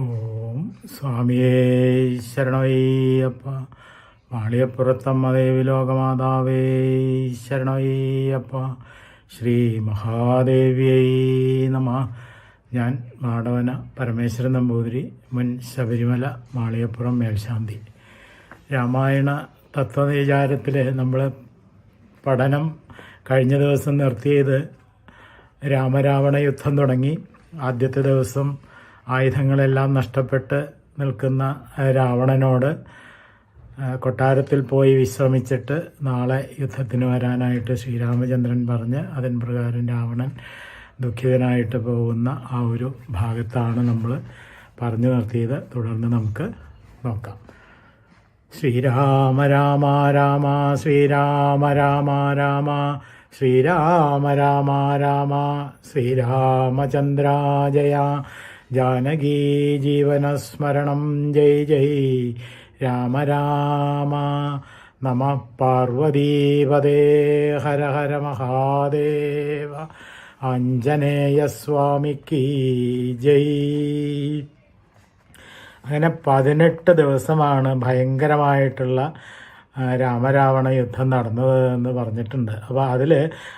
ഓം സ്വാമിയേ ശരണയ്യപ്പ മാളിയപ്പുറത്തമ്മ ദേവി ലോകമാതാവേ ശരണയ്യപ്പ ശ്രീ മഹാദേവിയൈ നമ. ഞാൻ മാടവന പരമേശ്വരൻ നമ്പൂതിരി മുൻ ശബരിമല മാളിയപ്പുറം മേൽശാന്തി. രാമായണ തത്വവിചാരത്തിൽ നമ്മൾ പഠനം കഴിഞ്ഞ ദിവസം നിർത്തിയത് രാമരാവണ യുദ്ധം തുടങ്ങി. ആദ്യത്തെ ദിവസം ആയുധങ്ങളെല്ലാം നഷ്ടപ്പെട്ട് നിൽക്കുന്ന രാവണനോട് കൊട്ടാരത്തിൽ പോയി വിശ്രമിച്ചിട്ട് നാളെ യുദ്ധത്തിന് വരാനായിട്ട് ശ്രീരാമചന്ദ്രൻ പറഞ്ഞ് അതിൻ പ്രകാരം രാവണൻ ദുഃഖിതനായിട്ട് പോകുന്ന ആ ഒരു ഭാഗത്താണ് നമ്മൾ പറഞ്ഞു നിർത്തിയത്. തുടർന്ന് നമുക്ക് നോക്കാം. ശ്രീരാമ രാമ രാമ ശ്രീരാമ രാമ രാമ ശ്രീരാമ രാമ രാമ ശ്രീരാമചന്ദ്ര ജയ ജാനകീ ജീവനസ്മരണം ജയ് ജയ്. രാമ രാമ. നമ പാർവതീപദേ ഹര ഹര മഹാദേവ. ആഞ്ജനേയസ്വാമിക്ക് ജയ്. അങ്ങനെ പതിനെട്ട് ദിവസമാണ് ഭയങ്കരമായിട്ടുള്ള രാമരാവണ യുദ്ധം നടന്നത് എന്ന് പറഞ്ഞിട്ടുണ്ട്. അപ്പോൾ അതിൽ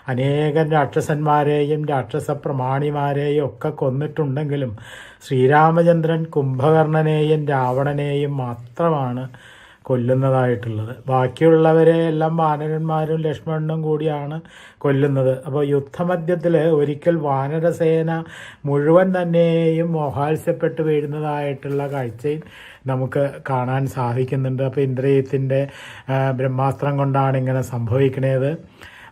അനേകം രാക്ഷസന്മാരെയും രാക്ഷസ പ്രമാണിമാരെയും ഒക്കെ കൊന്നിട്ടുണ്ടെങ്കിലും ശ്രീരാമചന്ദ്രൻ കുംഭകർണനെയും രാവണനെയും മാത്രമാണ് കൊല്ലുന്നതായിട്ടുള്ളത്. ബാക്കിയുള്ളവരെ എല്ലാം വാനരന്മാരും ലക്ഷ്മണനും കൂടിയാണ് കൊല്ലുന്നത്. അപ്പോൾ യുദ്ധമധ്യത്തിൽ ഒരിക്കൽ വാനരസേന മുഴുവൻ തന്നെയും മോഹാത്സ്യപ്പെട്ട് വീഴുന്നതായിട്ടുള്ള കാഴ്ചയും നമുക്ക് കാണാൻ സാധിക്കുന്നുണ്ട്. അപ്പോൾ ഇന്ദ്രിയത്തിന്റെ ബ്രഹ്മാസ്ത്രം കൊണ്ടാണ് ഇങ്ങനെ സംഭവിക്കണേത്.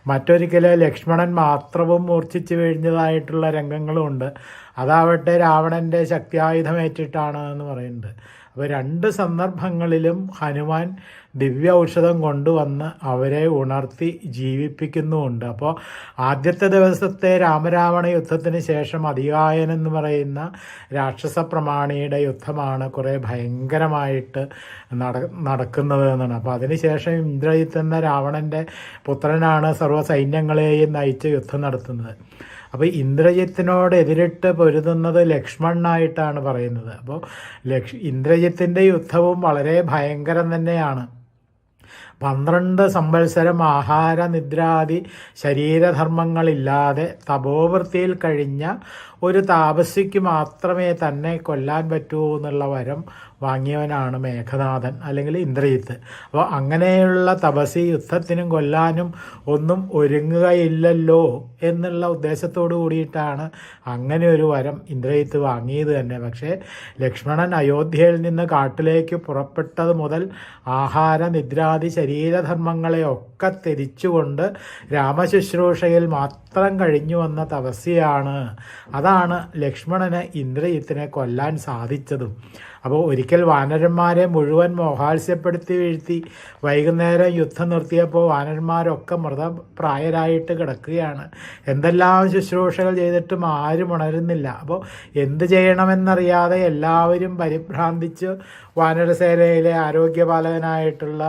മറ്റൊരിക്കൽ ലക്ഷ്മണൻ മാത്രവും മൂർച്ഛിച്ച് വീഴുന്നതായിട്ടുള്ള രംഗങ്ങളുമുണ്ട്. അതാവട്ടെ രാവണന്റെ ശക്തിയായുധമേറ്റിട്ടാണ് എന്ന് പറയുന്നുണ്ട്. അപ്പോൾ രണ്ട് സന്ദർഭങ്ങളിലും ഹനുമാൻ ദിവ്യ ഔഷധം കൊണ്ടുവന്ന് അവരെ ഉണർത്തി ജീവിപ്പിക്കുന്നുമുണ്ട്. അപ്പോൾ ആദ്യത്തെ ദിവസത്തെ രാമരാവണ യുദ്ധത്തിന് ശേഷം അധികായൻ എന്ന് പറയുന്ന രാക്ഷസ പ്രമാണിയുടെ യുദ്ധമാണ് കുറേ ഭയങ്കരമായിട്ട് നട നടക്കുന്നത് എന്നാണ്. അപ്പോൾ അതിനുശേഷം ഇന്ദ്രജിത്ത് എന്ന രാവണന്റെ പുത്രനാണ് സർവ സൈന്യങ്ങളെയും നയിച്ച് യുദ്ധം നടത്തുന്നത്. അപ്പോൾ ഇന്ദ്രജിത്തിനോട് എതിരിട്ട് പൊരുതുന്നത് ലക്ഷ്മണനായിട്ടാണ് പറയുന്നത്. അപ്പോൾ ലക്ഷ് ഇന്ദ്രജിത്തിന്റെ യുദ്ധവും വളരെ ഭയങ്കരം തന്നെയാണ്. പന്ത്രണ്ട് സംവത്സരം ആഹാര നിദ്രാദി ശരീരധർമ്മങ്ങളില്ലാതെ തപോവൃത്തിയിൽ കഴിഞ്ഞ ഒരു താപസിക്ക് മാത്രമേ തന്നെ കൊല്ലാൻ പറ്റൂ എന്നുള്ള വരം വാങ്ങിയവനാണ് മേഘനാഥൻ അല്ലെങ്കിൽ ഇന്ദ്രജിത്ത്. അപ്പോൾ അങ്ങനെയുള്ള തപസി യുദ്ധത്തിനും കൊല്ലാനും ഒന്നും ഒരുങ്ങുകയില്ലല്ലോ എന്നുള്ള ഉദ്ദേശത്തോടു കൂടിയിട്ടാണ് അങ്ങനെ ഒരു വരം ഇന്ദ്രജിത്ത് വാങ്ങിയത് തന്നെ. പക്ഷേ ലക്ഷ്മണൻ അയോധ്യയിൽ നിന്ന് കാട്ടിലേക്ക് പുറപ്പെട്ടത് മുതൽ ആഹാര നിദ്രാദി ശരീരധർമ്മങ്ങളെയൊക്കെ തിരിച്ചുകൊണ്ട് രാമശുശ്രൂഷയിൽ മാത്രം കഴിഞ്ഞു വന്ന തപസ്യയാണ് അതാണ് ലക്ഷ്മണന് ഇന്ദ്രജിത്തിനെ കൊല്ലാൻ സാധിച്ചതും. അപ്പോൾ ഒരിക്കൽ വാനരന്മാരെ മുഴുവൻ മോഹാത്സ്യപ്പെടുത്തി വീഴ്ത്തി വൈകുന്നേരം യുദ്ധം നിർത്തിയപ്പോൾ വാനരന്മാരൊക്കെ മൃതപ്രായരായിട്ട് കിടക്കുകയാണ്. എന്തെല്ലാം ശുശ്രൂഷകൾ ചെയ്തിട്ടും ആരും ഉണരുന്നില്ല. അപ്പോൾ എന്ത് ചെയ്യണമെന്നറിയാതെ എല്ലാവരും പരിഭ്രാന്തിച്ച് വാനരസേനയിലെ ആരോഗ്യപാലകനായിട്ടുള്ള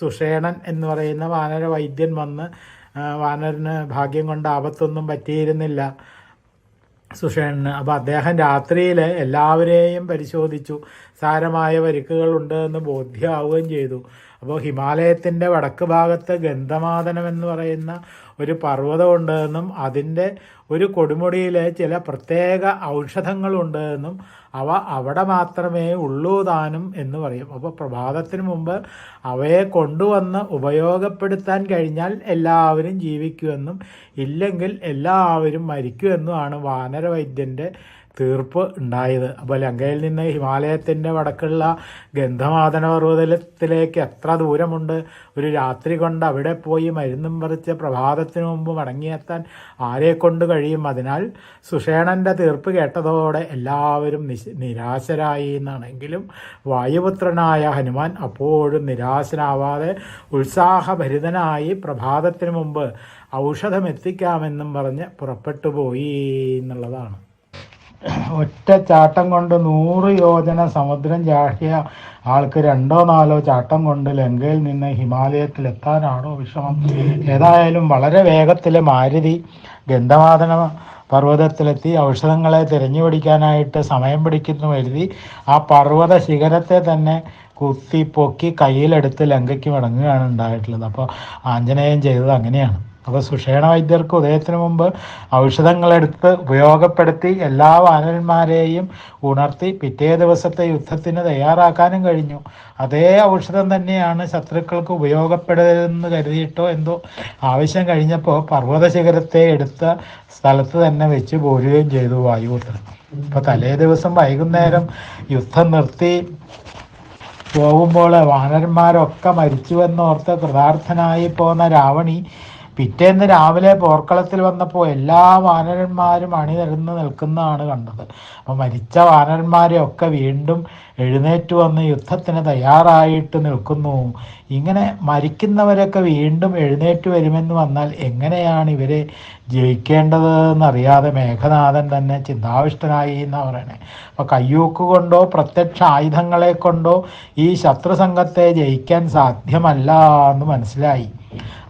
സുഷേണൻ എന്ന് പറയുന്ന വാനര വൈദ്യൻ വന്ന് വാനരന് ഭാഗ്യം കൊണ്ട് ആപത്തൊന്നും പറ്റിയിരുന്നില്ല. സുഷേണന് അപ്പോൾ അദ്ദേഹം രാത്രിയിൽ എല്ലാവരെയും പരിശോധിച്ചു. സാരമായ പരിക്കുകളുണ്ട് എന്ന് ബോധ്യമാവുകയും ചെയ്തു. അപ്പോൾ ഹിമാലയത്തിന്റെ വടക്ക് ഭാഗത്ത് ഗന്ധമാതനം എന്ന് പറയുന്ന ഒരു പർവതമുണ്ട് എന്നും അതിന്റെ ഒരു കൊടുമുടിയിൽ ചില പ്രത്യേക ഔഷധങ്ങളുണ്ട് എന്നും അവ അവിടെ മാത്രമേ ഉള്ളൂ താനും എന്ന് പറയും. അപ്പോൾ പ്രഭാതത്തിന് മുമ്പ് അവയെ കൊണ്ടുവന്ന് ഉപയോഗപ്പെടുത്താൻ കഴിഞ്ഞാൽ എല്ലാവരും ജീവിക്കുമെന്നും ഇല്ലെങ്കിൽ എല്ലാവരും മരിക്കുമെന്നുമാണ് വാനരവൈദ്യന്റെ തീർപ്പ് ഉണ്ടായത്. അപ്പോൾ ലങ്കയിൽ നിന്ന് ഹിമാലയത്തിന്റെ വടക്കുള്ള ഗന്ധമാതന പർവതത്തിലേക്ക് എത്ര ദൂരമുണ്ട്? ഒരു രാത്രി കൊണ്ട് അവിടെ പോയി മരുന്നും പറിച്ച് പ്രഭാതത്തിന് മുമ്പ് മടങ്ങിയെത്താൻ ആരെ കൊണ്ട് കഴിയും? അതിനാൽ സുഷേണന്റെ തീർപ്പ് കേട്ടതോടെ എല്ലാവരും നിരാശരായി എന്നാണെങ്കിലും വായുപുത്രനായ ഹനുമാൻ അപ്പോഴും നിരാശനാവാതെ ഉത്സാഹഭരിതനായി പ്രഭാതത്തിന് മുമ്പ് ഔഷധം എത്തിക്കാമെന്നും പറഞ്ഞ് പുറപ്പെട്ടു പോയി എന്നുള്ളതാണ്. ഒറ്റ ചാട്ടം കൊണ്ട് നൂറ് യോജന സമുദ്രം ചാടിയ ആൾക്ക് രണ്ടോ നാലോ ചാട്ടം കൊണ്ട് ലങ്കയിൽ നിന്ന് ഹിമാലയത്തിൽ എത്താനാണോ വിഷമം. ഏതായാലും വളരെ വേഗത്തിൽ മാരുതി ഗന്ധവാദന പർവതത്തിലെത്തി ഔഷധങ്ങളെ തിരഞ്ഞു പിടിക്കാനായിട്ട് സമയം പിടിക്കുന്നു എഴുതി. ആ പർവത ശിഖരത്തെ തന്നെ കുത്തി പൊക്കി കയ്യിലെടുത്ത് ലങ്കയ്ക്ക് മടങ്ങുകയാണ് ഉണ്ടായിട്ടുള്ളത്. അപ്പോൾ ആഞ്ജനേയൻ ചെയ്തത് അങ്ങനെയാണ്. അപ്പോൾ സുഷേണ വൈദ്യർക്ക് ഉദയത്തിന് മുമ്പ് ഔഷധങ്ങളെടുത്ത് ഉപയോഗപ്പെടുത്തി എല്ലാ വാനരന്മാരെയും ഉണർത്തി പിറ്റേ ദിവസത്തെ യുദ്ധത്തിന് തയ്യാറാക്കാനും കഴിഞ്ഞു. അതേ ഔഷധം തന്നെയാണ് ശത്രുക്കൾക്ക് ഉപയോഗപ്പെടുന്നതെന്ന് കരുതിയിട്ടോ എന്തോ ആവശ്യം കഴിഞ്ഞപ്പോൾ പർവത ശിഖരത്തെ എടുത്ത സ്ഥലത്ത് തന്നെ വെച്ച് പോരുകയും ചെയ്തു വായുപുത്രൻ ഇപ്പൊ തലേ ദിവസം വൈകുന്നേരം യുദ്ധം നിർത്തി പോകുമ്പോൾ വാനരന്മാരൊക്കെ മരിച്ചുവെന്നോർത്ത് കൃതാർത്ഥനായി പോന്ന രാവണി പിറ്റേന്ന് രാവിലെ പോർക്കളത്തിൽ വന്നപ്പോൾ എല്ലാ വാനരന്മാരും അണിനിരന്ന് നിൽക്കുന്നതാണ് കണ്ടത്. അപ്പോൾ മരിച്ച വാനരന്മാരെയൊക്കെ വീണ്ടും എഴുന്നേറ്റ് വന്ന് യുദ്ധത്തിന് തയ്യാറായിട്ട് നിൽക്കുന്നു. ഇങ്ങനെ മരിക്കുന്നവരൊക്കെ വീണ്ടും എഴുന്നേറ്റ് വരുമെന്ന് വന്നാൽ എങ്ങനെയാണ് ഇവരെ ജയിക്കേണ്ടതെന്നറിയാതെ മേഘനാഥൻ തന്നെ ചിന്താവിഷ്ടനായി എന്ന് പറയണേ. അപ്പോൾ കയ്യൂക്ക് കൊണ്ടോ പ്രത്യക്ഷ ആയുധങ്ങളെ കൊണ്ടോ ഈ ശത്രുസംഘത്തെ ജയിക്കാൻ സാധ്യമല്ല എന്ന് മനസ്സിലായി.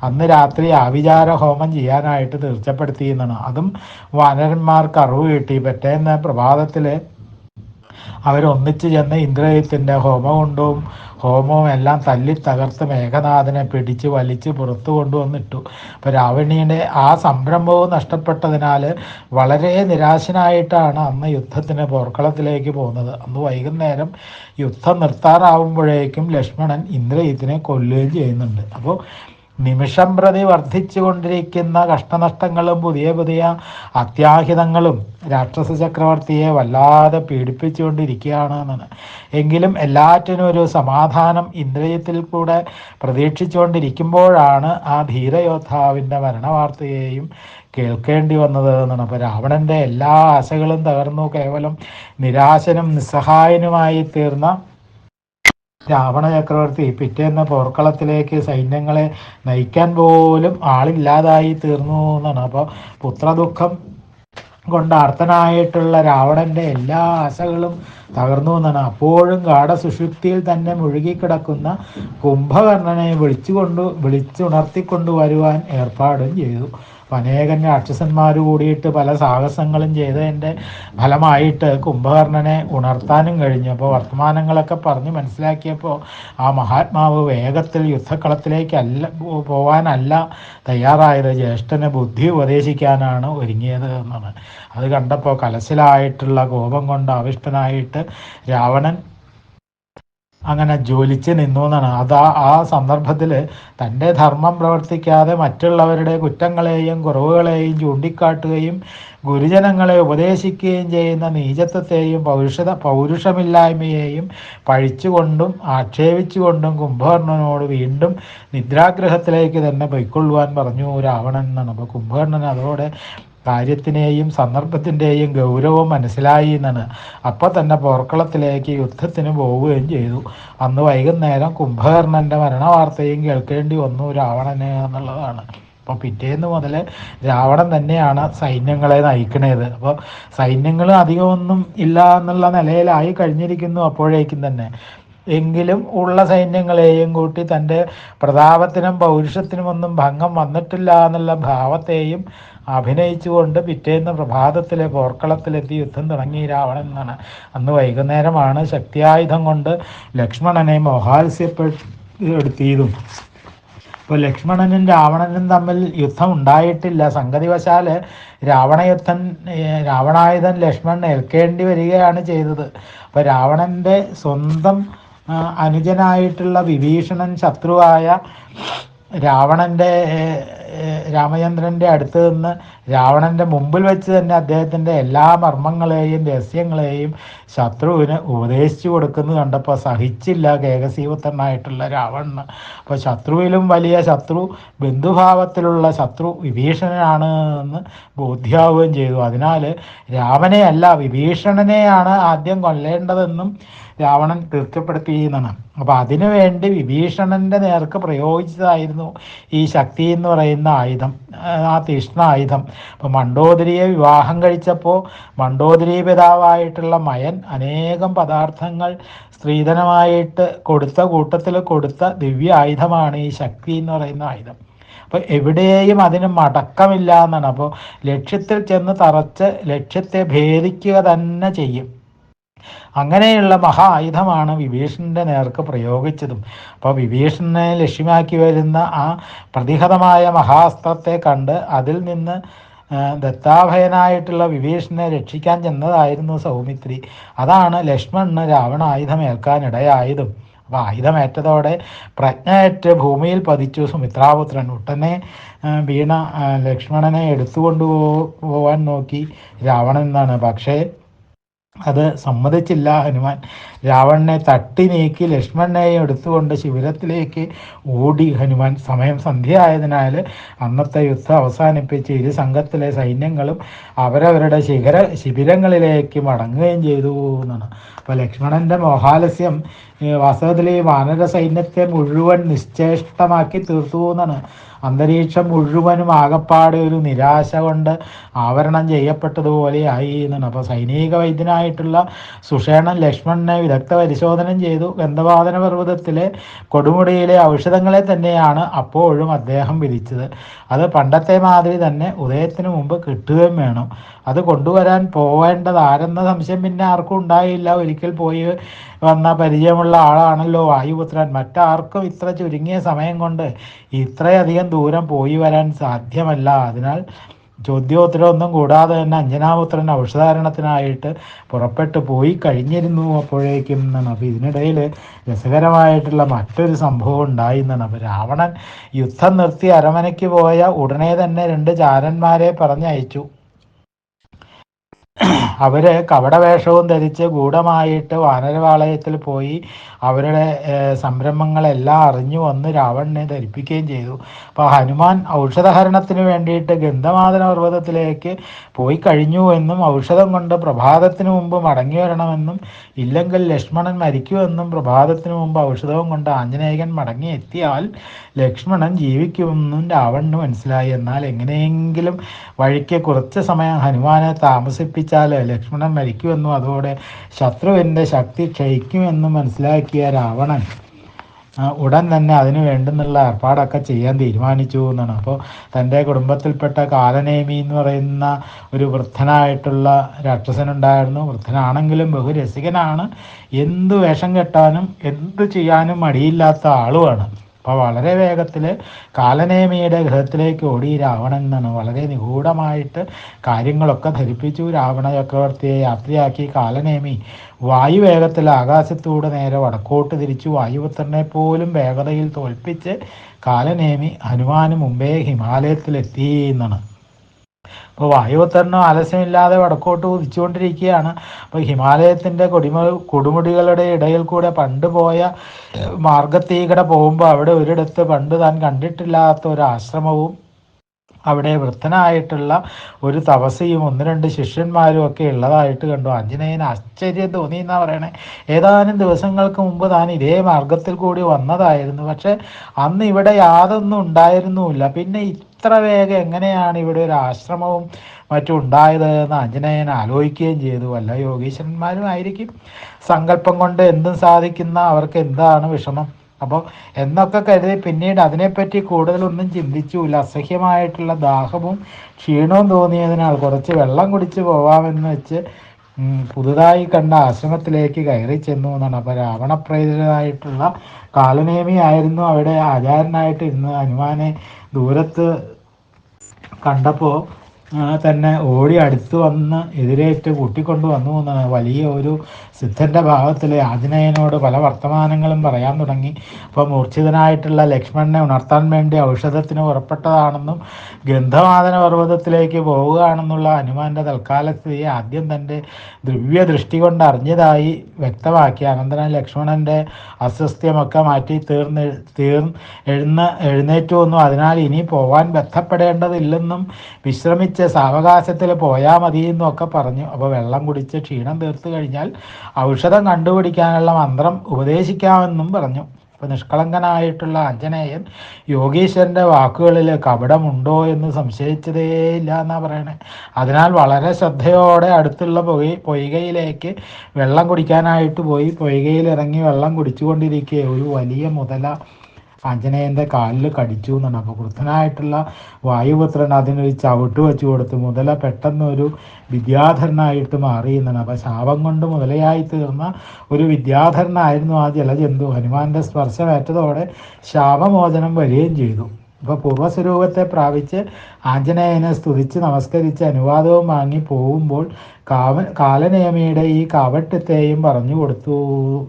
അന്ന് രാത്രി ആവിചാര ഹോമം ചെയ്യാനായിട്ട് തീർച്ചപ്പെടുത്തി എന്നാണ് അതും വാനരന്മാർക്ക് അറിവ് കിട്ടി. പറ്റേന്ന് പ്രഭാതത്തിൽ അവരൊന്നിച്ചു ചെന്ന് ഇന്ദ്രജിത്തിന്റെ ഹോമകുണ്ടവും ഹോമവും എല്ലാം തല്ലി തകർത്ത് മേഘനാഥനെ പിടിച്ച് വലിച്ച് പുറത്തു കൊണ്ടുവന്നിട്ടു. അപ്പോൾ രാവണിയുടെ ആ സംരംഭവും നഷ്ടപ്പെട്ടതിനാൽ വളരെ നിരാശനായിട്ടാണ് അന്ന് യുദ്ധത്തിന് പോർക്കളത്തിലേക്ക് പോകുന്നത്. അന്ന് വൈകുന്നേരം യുദ്ധം നിർത്താറാവുമ്പോഴേക്കും ലക്ഷ്മണൻ ഇന്ദ്രജിത്തിനെ കൊല്ലുകയും ചെയ്യുന്നുണ്ട്. അപ്പോൾ നിമിഷം പ്രതി വർദ്ധിച്ചുകൊണ്ടിരിക്കുന്ന കഷ്ടനഷ്ടങ്ങളും പുതിയ പുതിയ അത്യാഹിതങ്ങളും രാക്ഷസ ചക്രവർത്തിയെ വല്ലാതെ പീഡിപ്പിച്ചുകൊണ്ടിരിക്കുകയാണ് എന്നാണ്. എങ്കിലും എല്ലാറ്റിനും ഒരു സമാധാനം ഇന്ദ്രിയത്തിൽ കൂടെ പ്രതീക്ഷിച്ചുകൊണ്ടിരിക്കുമ്പോഴാണ് ആ ധീരയോദ്ധാവിന്റെ മരണവാർത്തയെയും കേൾക്കേണ്ടി വന്നത് എന്നാണ്. അപ്പോൾ രാവണന്റെ എല്ലാ ആശകളും തകർന്നു. കേവലം നിരാശനും നിസ്സഹായനുമായി തീർന്ന രാവണ ചക്രവർത്തി പിറ്റേന്ന് പോർക്കളത്തിലേക്ക് സൈന്യങ്ങളെ നയിക്കാൻ പോലും ആളില്ലാതായി തീർന്നു എന്നാണ്. അപ്പോൾ പുത്രദുഃഖം കൊണ്ട് അർത്ഥനായിട്ടുള്ള രാവണന്റെ എല്ലാ ആശകളും തകർന്നു എന്നാണ്. അപ്പോഴും ഗാഠസുഷുപ്തിയിൽ തന്നെ മുഴുകിക്കിടക്കുന്ന കുംഭകർണനെ വിളിച്ചുകൊണ്ട് വിളിച്ചുണർത്തിക്കൊണ്ടുവരുവാൻ ഏർപ്പാടും ചെയ്തു. അനേകം രാക്ഷസന്മാർ കൂടിയിട്ട് പല സാഹസങ്ങളും ചെയ്തതിന്റെ ഫലമായിട്ട് കുംഭകർണനെ ഉണർത്താനും കഴിഞ്ഞു. അപ്പോൾ വർത്തമാനങ്ങളൊക്കെ പറഞ്ഞ് മനസ്സിലാക്കിയപ്പോൾ ആ മഹാത്മാവ് വേഗത്തിൽ യുദ്ധക്കളത്തിലേക്കല്ല പോവാനല്ല തയ്യാറായത്. ജ്യേഷ്ഠന് ബുദ്ധി ഉപദേശിക്കാനാണ് ഒരുങ്ങിയത് എന്നാണ്. അത് കണ്ടപ്പോൾ കലശലായിട്ടുള്ള കോപം കൊണ്ട് ആവിഷ്ടനായിട്ട് രാവണൻ അങ്ങനെ ജോലിച്ച് നിന്നു എന്നാണ് അത് ആ സന്ദർഭത്തിൽ തന്റെ ധർമ്മം പ്രവർത്തിക്കാതെ മറ്റുള്ളവരുടെ കുറ്റങ്ങളെയും കുറവുകളെയും ചൂണ്ടിക്കാട്ടുകയും ഗുരുജനങ്ങളെ ഉപദേശിക്കുകയും ചെയ്യുന്ന നീചത്വത്തെയും പൗരുഷത പൗരുഷമില്ലായ്മയെയും പഴിച്ചുകൊണ്ടും ആക്ഷേപിച്ചുകൊണ്ടും കുംഭകർണനോട് വീണ്ടും നിദ്രാഗ്രഹത്തിലേക്ക് തന്നെ പൊയ്ക്കൊള്ളുവാൻ പറഞ്ഞു രാവണൻ എന്നാണ്. അപ്പോൾ കുംഭകർണൻ അതോടെ കാര്യത്തിനെയും സന്ദർഭത്തിന്റെയും ഗൗരവം മനസ്സിലായി എന്നാണ്. അപ്പോൾ തന്നെ പോർക്കളത്തിലേക്ക് യുദ്ധത്തിന് പോവുകയും ചെയ്തു. അന്ന് വൈകുന്നേരം കുംഭകർണന്റെ മരണ വാർത്തയും കേൾക്കേണ്ടി വന്നു രാവണന് എന്നുള്ളതാണ്. അപ്പോൾ പിറ്റേന്ന് മുതൽ രാവണൻ തന്നെയാണ് സൈന്യങ്ങളെ നയിക്കണേത്. അപ്പോൾ സൈന്യങ്ങൾ അധികമൊന്നും ഇല്ല എന്നുള്ള നിലയിലായി കഴിഞ്ഞിരിക്കുന്നു അപ്പോഴേക്കും തന്നെ. എങ്കിലും ഉള്ള സൈന്യങ്ങളെയും കൂട്ടി തന്റെ പ്രതാപത്തിനും പൗരുഷത്തിനും ഒന്നും ഭംഗം വന്നിട്ടില്ല എന്നുള്ള ഭാവത്തെയും അഭിനയിച്ചുകൊണ്ട് പിറ്റേന്ന് പ്രഭാതത്തിലെ പോർക്കളത്തിലെത്തി യുദ്ധം തുടങ്ങി രാവണൻ എന്നാണ് അന്ന് വൈകുന്നേരമാണ് ശക്തിയായുധം കൊണ്ട് ലക്ഷ്മണനെ മോഹാത്സ്യപ്പെടുത്തിയതും ഇപ്പോൾ ലക്ഷ്മണനും രാവണനും തമ്മിൽ യുദ്ധം ഉണ്ടായിട്ടില്ല. സംഗതിവശാൽ രാവണയുദ്ധൻ രാവണായുധൻ ലക്ഷ്മണൻ ഏൽക്കേണ്ടി വരികയാണ് ചെയ്തത്. അപ്പോൾ രാവണന്റെ സ്വന്തം അനുജനായിട്ടുള്ള വിഭീഷണൻ ശത്രുവായ രാവണന്റെ രാമചന്ദ്രന്റെ അടുത്ത് നിന്ന് രാവണന്റെ മുമ്പിൽ വെച്ച് തന്നെ അദ്ദേഹത്തിന്റെ എല്ലാ മർമ്മങ്ങളെയും രഹസ്യങ്ങളെയും ശത്രുവിന് ഉപദേശിച്ചു കൊടുക്കുന്നത് കണ്ടപ്പോൾ സഹിച്ചില്ല കേകസീപുത്രനായിട്ടുള്ള രാവണന്. അപ്പോൾ ശത്രുവിലും വലിയ ശത്രു ബന്ധുഭാവത്തിലുള്ള ശത്രു വിഭീഷണനാണ് എന്ന് ബോധ്യാവുകയും ചെയ്തു. അതിനാൽ രാമനെയല്ല വിഭീഷണനെയാണ് ആദ്യം കൊല്ലേണ്ടതെന്നും രാവണൻ തീർച്ചപ്പെടുത്തിയെന്നാണ്. അപ്പോൾ അതിനുവേണ്ടി വിഭീഷണന്റെ നേർക്ക് പ്രയോഗിച്ചതായിരുന്നു ഈ ശക്തി എന്ന് പറയുന്ന ആയുധം ആ തീഷ്ണ ആയുധം. അപ്പോൾ മണ്ടോദരിയെ വിവാഹം കഴിച്ചപ്പോൾ മണ്ടോദരി പിതാവായിട്ടുള്ള മയൻ അനേകം പദാർത്ഥങ്ങൾ സ്ത്രീധനമായിട്ട് കൊടുത്ത കൂട്ടത്തിൽ കൊടുത്ത ദിവ്യ ആയുധമാണ് ഈ ശക്തി എന്ന് പറയുന്ന ആയുധം. അപ്പോൾ എവിടെയും അതിന് മടക്കമില്ല എന്നാണ്. അപ്പോൾ ലക്ഷ്യത്തിൽ ചെന്ന് തറച്ച് ലക്ഷ്യത്തെ ഭേദിക്കുക തന്നെ ചെയ്യും. അങ്ങനെയുള്ള മഹാ ആയുധമാണ് വിഭീഷണന്റെ നേർക്ക് പ്രയോഗിച്ചതും. അപ്പോൾ വിഭീഷണനെ ലക്ഷ്യമാക്കി വരുന്ന ആ പ്രതിഹതമായ മഹാസ്ത്രത്തെ കണ്ട് അതിൽ നിന്ന് ദത്താഭയനായിട്ടുള്ള വിഭീഷണനെ രക്ഷിക്കാൻ ചെന്നതായിരുന്നു സൗമിത്രി. അതാണ് ലക്ഷ്മണന് രാവണ ആയുധമേൽക്കാനിടയായതും. അപ്പോൾ ആയുധമേറ്റതോടെ പ്രജ്ഞയേറ്റ് ഭൂമിയിൽ പതിച്ചു സുമിത്രാപുത്രൻ. ഉടനെ വീണ ലക്ഷ്മണനെ എടുത്തുകൊണ്ടു പോവാൻ നോക്കി രാവണൻ എന്നാണ്. പക്ഷേ അത് സമ്മതിച്ചില്ല. ഹനുമാൻ രാവണനെ തട്ടി നീക്കി ലക്ഷ്മണനെയും എടുത്തുകൊണ്ട് ശിബിരത്തിലേക്ക് ഓടി. ഹനുമാൻ സമയം സന്ധ്യയായതിനാൽ അന്നത്തെ യുദ്ധം അവസാനിപ്പിച്ച് ഇരു സംഘത്തിലെ സൈന്യങ്ങളും അവരവരുടെ ശിഖര ശിബിരങ്ങളിലേക്ക് മടങ്ങുകയും ചെയ്തു എന്നാണ്. അപ്പോൾ ലക്ഷ്മണന്റെ മോഹാലസ്യം വാസ്തവത്തിൽ ഈ വാനര സൈന്യത്തെ മുഴുവൻ നിശ്ചേഷ്ടമാക്കി തീർത്തു എന്നാണ്. അന്തരീക്ഷം മുഴുവനും ആകപ്പാടെ ഒരു നിരാശ കൊണ്ട് ആവരണം ചെയ്യപ്പെട്ടതുപോലെയായി എന്നാണ്. അപ്പോൾ സൈനിക വൈദ്യനായിട്ടുള്ള സുഷേണൻ ലക്ഷ്മണനെ വിദഗ്ധ പരിശോധനം ചെയ്തു. ഗന്ധവാദന പർവതത്തിലെ കൊടുമുടിയിലെ ഔഷധങ്ങളെ തന്നെയാണ് അപ്പോഴും അദ്ദേഹം വിധിച്ചത്. അത് പണ്ടത്തെ മാതിരി തന്നെ ഉദയത്തിന് മുമ്പ് കിട്ടുകയും വേണം. അത് കൊണ്ടുവരാൻ പോവേണ്ടത് ആരെന്ന സംശയം പിന്നെ ആർക്കും ഉണ്ടായില്ല. ഒരിക്കൽ പോയി വന്ന പരിചയമുള്ള ആളാണല്ലോ വായുപുത്രൻ. മറ്റാർക്കും ഇത്ര ചുരുങ്ങിയ സമയം കൊണ്ട് ഇത്രയധികം ദൂരം പോയി വരാൻ സാധ്യമല്ല. അതിനാൽ ചോദ്യോത്തരമൊന്നും കൂടാതെ തന്നെ അഞ്ജനാപുത്രൻ ഔഷധാരണത്തിനായിട്ട് പുറപ്പെട്ട് പോയി കഴിഞ്ഞിരുന്നു അപ്പോഴേക്കും എന്നാണ്. അപ്പോൾ ഇതിനിടയിൽ രസകരമായിട്ടുള്ള മറ്റൊരു സംഭവം ഉണ്ടായി എന്നാണ്. അപ്പോൾ രാവണൻ യുദ്ധം നിർത്തി അരമനയ്ക്ക് പോയ ഉടനെ തന്നെ രണ്ട് ചാരന്മാരെ പറഞ്ഞയച്ചു. അവർ കപടവേഷവും ധരിച്ച് ഗൂഢമായിട്ട് വാനരവാളയത്തിൽ പോയി അവരുടെ സംരംഭങ്ങളെല്ലാം അറിഞ്ഞു വന്ന് രാവണനെ ധരിപ്പിക്കുകയും ചെയ്തു. അപ്പോൾ ഹനുമാൻ ഔഷധഹരണത്തിന് വേണ്ടിയിട്ട് ഗന്ധമാതന പർവതത്തിലേക്ക് പോയി കഴിഞ്ഞു എന്നും ഔഷധം കൊണ്ട് പ്രഭാതത്തിന് മുമ്പ് മടങ്ങി വരണമെന്നും ഇല്ലെങ്കിൽ ലക്ഷ്മണൻ മരിക്കുമെന്നും പ്രഭാതത്തിന് മുമ്പ് ഔഷധവും കൊണ്ട് ആഞ്ജനേയകൻ മടങ്ങി എത്തിയാൽ ലക്ഷ്മണൻ ജീവിക്കുമെന്നും രാവണന് മനസ്സിലായി. എന്നാൽ എങ്ങനെയെങ്കിലും വഴിക്ക് കുറച്ച് സമയം ഹനുമാനെ താമസിപ്പിച്ചാൽ ലക്ഷ്മണൻ മരിക്കുമെന്നും അതോടെ ശത്രുവിന്റെ ശക്തി ക്ഷയിക്കുമെന്നും മനസ്സിലാക്കിയ രാവണൻ ഉടൻ തന്നെ അതിനു വേണ്ടുന്നുള്ള ഏർപ്പാടൊക്കെ ചെയ്യാൻ തീരുമാനിച്ചു എന്നാണ്. അപ്പോൾ തന്റെ കുടുംബത്തിൽപ്പെട്ട കാലനേമി എന്ന് പറയുന്ന ഒരു വൃദ്ധനായിട്ടുള്ള രാക്ഷസനുണ്ടായിരുന്നു. വൃദ്ധനാണെങ്കിലും ബഹുരസികനാണ്. എന്ത് വേഷം കെട്ടാനും എന്ത് ചെയ്യാനും മടിയില്ലാത്ത ആളുമാണ്. അപ്പോൾ വളരെ വേഗത്തിൽ കാലനേമിയുടെ ഗൃഹത്തിലേക്ക് ഓടി രാവണൻ എന്നാണ് വളരെ നിഗൂഢമായിട്ട് കാര്യങ്ങളൊക്കെ ധരിപ്പിച്ചു. രാവണ ചക്രവർത്തിയെ യാത്രയാക്കി കാലനേമി വായു വേഗത്തിൽ ആകാശത്തൂടെ നേരെ വടക്കോട്ട് തിരിച്ചു വായുപുത്രനെ പോലും വേഗതയിൽ തോൽപ്പിച്ച് കാലനേമി ഹനുമാന് മുമ്പേ ഹിമാലയത്തിലെത്തി എന്നാണ്. അപ്പോൾ വായുപുത്രനും ആലസ്യമില്ലാതെ വടക്കോട്ട് കുതിച്ചുകൊണ്ടിരിക്കുകയാണ്. അപ്പോൾ ഹിമാലയത്തിന്റെ കൊടിമ കൊടുമുടികളുടെ ഇടയിൽ കൂടെ പണ്ട് പോയ മാർഗത്തീകട പോകുമ്പോൾ അവിടെ ഒരിടത്ത് പണ്ട് താൻ കണ്ടിട്ടില്ലാത്ത ഒരു ആശ്രമവും അവിടെ വൃദ്ധനായിട്ടുള്ള ഒരു തപസ്യയും ഒന്ന് രണ്ട് ശിഷ്യന്മാരും ഒക്കെ ഉള്ളതായിട്ട് കണ്ടു. അഞ്ജനേയൻ ആശ്ചര്യം തോന്നി എന്നാ പറയണേ. ഏതാനും ദിവസങ്ങൾക്ക് മുമ്പ് താൻ ഇതേ മാർഗത്തിൽ കൂടി വന്നതായിരുന്നു. പക്ഷെ അന്ന് ഇവിടെ യാതൊന്നും ഉണ്ടായിരുന്നുമില്ല. പിന്നെ ഇത്ര വേഗം എങ്ങനെയാണ് ഇവിടെ ഒരു ആശ്രമവും മറ്റും ഉണ്ടായത് എന്ന് അഞ്ജനയൻ ആലോചിക്കുകയും ചെയ്തു. അല്ല യോഗീശ്വരന്മാരും ആയിരിക്കും. സങ്കല്പം കൊണ്ട് എന്തും സാധിക്കുന്ന അവർക്ക് എന്താണ് വിഷമം? അപ്പോൾ എന്നൊക്കെ കരുതി പിന്നീട് അതിനെപ്പറ്റി കൂടുതലൊന്നും ചിന്തിച്ചുമില്ല അസഹ്യമായിട്ടുള്ള ദാഹവും ക്ഷീണവും തോന്നിയതിനാൽ കുറച്ച് വെള്ളം കുടിച്ച് പോവാമെന്ന് വെച്ച് പുതുതായി കണ്ട ആശ്രമത്തിലേക്ക് കയറി ചെന്നു എന്നാണ്. അപ്പോൾ രാവണപ്രേരിതനായിട്ടുള്ള കാലനേമി ആയിരുന്നു അവിടെ. ആചാരനായിട്ട് ഇന്ന് ഹനുമാനെ ദൂരത്ത് കണ്ടപ്പോൾ തന്നെ ഓടി അടുത്ത് വന്ന് എതിരേറ്റ് കൂട്ടിക്കൊണ്ടു വന്നു എന്നാണ് വലിയ ഒരു സിദ്ധന്റെ ഭാവത്തിൽ ആഞ്ജനേയനോട് പല വർത്തമാനങ്ങളും പറയാൻ തുടങ്ങി. അപ്പോൾ മൂർച്ഛിതനായിട്ടുള്ള ലക്ഷ്മണനെ ഉണർത്താൻ വേണ്ടി ഔഷധത്തിന് പുറപ്പെട്ടതാണെന്നും ഗന്ധമാദന പർവതത്തിലേക്ക് പോവുകയാണെന്നുള്ള ഹനുമാന്റെ തൽക്കാലസ്ഥിതിയെ ആദ്യം തന്റെ ദൃഷ്ടി കൊണ്ട് അറിഞ്ഞതായി വ്യക്തമാക്കി. അനന്തരം ലക്ഷ്മണന്റെ അസ്വസ്ഥ്യമൊക്കെ മാറ്റി തീർന്ന് തീർന്ന് എഴുന്ന എഴുന്നേറ്റു വന്നു. അതിനാൽ ഇനി പോവാൻ ബന്ധപ്പെടേണ്ടതില്ലെന്നും വിശ്രമിച്ച് സാവകാശത്തിൽ പോയാൽ മതി എന്നൊക്കെ പറഞ്ഞു. അപ്പോൾ വെള്ളം കുടിച്ച് ക്ഷീണം തീർത്തു കഴിഞ്ഞാൽ ഔഷധം കണ്ടുപിടിക്കാനുള്ള മന്ത്രം ഉപദേശിക്കാമെന്നും പറഞ്ഞു. അപ്പോൾ നിഷ്കളങ്കനായിട്ടുള്ള ആഞ്ജനേയൻ യോഗീശ്വരന്റെ വാക്കുകളിൽ കപടമുണ്ടോ എന്ന് സംശയിച്ചതേ ഇല്ല എന്നാണ് പറയണേ. അതിനാൽ വളരെ ശ്രദ്ധയോടെ അടുത്തുള്ള പുക പൊയ്കയിലേക്ക് വെള്ളം കുടിക്കാനായിട്ട് പോയി. പൊയ്കയിൽ ഇറങ്ങി വെള്ളം കുടിച്ചുകൊണ്ടിരിക്കെ. ഒരു വലിയ മുതല ആഞ്ജനേയന്റെ കാലിൽ കടിച്ചു എന്നാണ്. അപ്പോൾ വൃദ്ധനായിട്ടുള്ള വായുപുത്രൻ അതിനൊരു ചവിട്ട് വെച്ച് കൊടുത്തു മുതല പെട്ടെന്ന് ഒരു വിദ്യാധരനായിട്ട് മാറി എന്നാണ്. അപ്പോൾ ശാപം കൊണ്ട് മുതലയായി തീർന്ന ഒരു വിദ്യാധരനായിരുന്നു ആ ജലജന്തു. ഹനുമാന്റെ സ്പർശമേറ്റതോടെ ശാപമോചനം വരികയും ചെയ്തു. അപ്പോൾ പൂർവസ്വരൂപത്തെ പ്രാപിച്ച് ആഞ്ജനേയനെ സ്തുതിച്ച് നമസ്കരിച്ച് അനുവാദവും വാങ്ങി പോകുമ്പോൾ കാവ കാലനേമിയുടെ ഈ കാവട്ടത്തെയും പറഞ്ഞു കൊടുത്തു.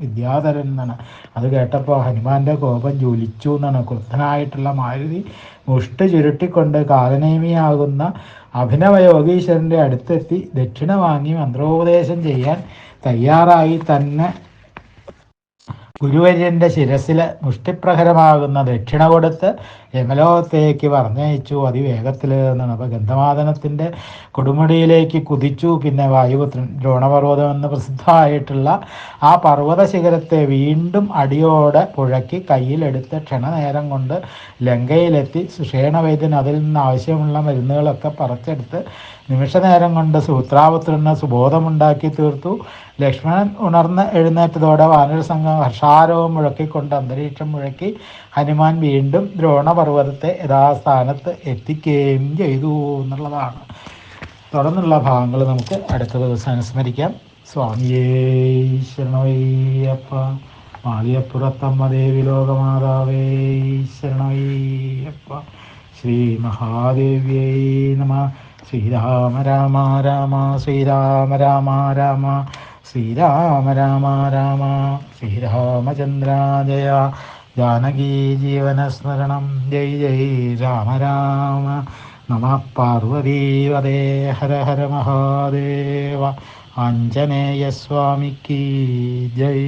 വിദ്യാധരൻ എന്നാണ്. അത് കേട്ടപ്പോൾ ഹനുമാന്റെ കോപം ജ്വലിച്ചു എന്നാണ്. ക്രുദ്ധനായിട്ടുള്ള മാരുതി മുഷ്ട ചുരുട്ടിക്കൊണ്ട് കാലനേമിയാകുന്ന അഭിനവ യോഗീശ്വരന്റെ അടുത്തെത്തി ദക്ഷിണ വാങ്ങി മന്ത്രോപദേശം ചെയ്യാൻ തയ്യാറായി തന്നെ ഗുരുവര്യന്റെ ശിരസിൽ മുഷ്ടിപ്രഹരമാകുന്ന ദക്ഷിണ കൊടുത്ത് യമലോകത്തേക്ക് പറഞ്ഞയച്ചു അതിവേഗത്തിൽ എന്നാണ് അപ്പോൾ ഗന്ധമാദനത്തിന്റെ കൊടുമുടിയിലേക്ക് കുതിച്ചു. പിന്നെ വായുപുത്രൻ ദ്രോണപർവതം എന്ന് പ്രസിദ്ധമായിട്ടുള്ള ആ പർവത ശിഖരത്തെ വീണ്ടും അടിയോടെ പുഴക്കി കയ്യിലെടുത്ത് ക്ഷണനേരം കൊണ്ട് ലങ്കയിലെത്തി സുഷേണവൈദ്യൻ അതിൽ നിന്ന് ആവശ്യമുള്ള മരുന്നുകളൊക്കെ പറിച്ചെടുത്ത് നിമിഷനേരം കൊണ്ട് സൂത്രാപുത്രന് സുബോധമുണ്ടാക്കി തീർത്തു. ലക്ഷ്മണൻ ഉണർന്ന് എഴുന്നേറ്റതോടെ വാനര സംഘം ഹർഷാരവം മുഴക്കിക്കൊണ്ട് അന്തരീക്ഷം മുഴക്കി ഹനുമാൻ വീണ്ടും ദ്രോണപർവതത്തെ യഥാസ്ഥാനത്ത് എത്തിക്കുകയും ചെയ്തു എന്നുള്ളതാണ്. തുടർന്നുള്ള ഭാഗങ്ങൾ നമുക്ക് അടുത്ത ദിവസം അനുസ്മരിക്കാം സ്വാമിയേ മാളിയപ്പുറത്തമ്മ ദേവി ലോകമാതാവേ ശ്രീ മഹാദേവ്യൈ നമ. ശ്രീരാമ രാമ രാമ ശ്രീരാമ രാമ രാമ. ശ്രീരാമ രാമ രാമ ശ്രീരാമചന്ദ്ര ജയ ജാനകീ ജീവനസ്മരണം ജയ് ജയ് രാമ രാമ നമ പാർവതീവദേ ഹര ഹര മഹാദേവ ആഞ്ജനേയസ്വാമിക്ക് ജയ്.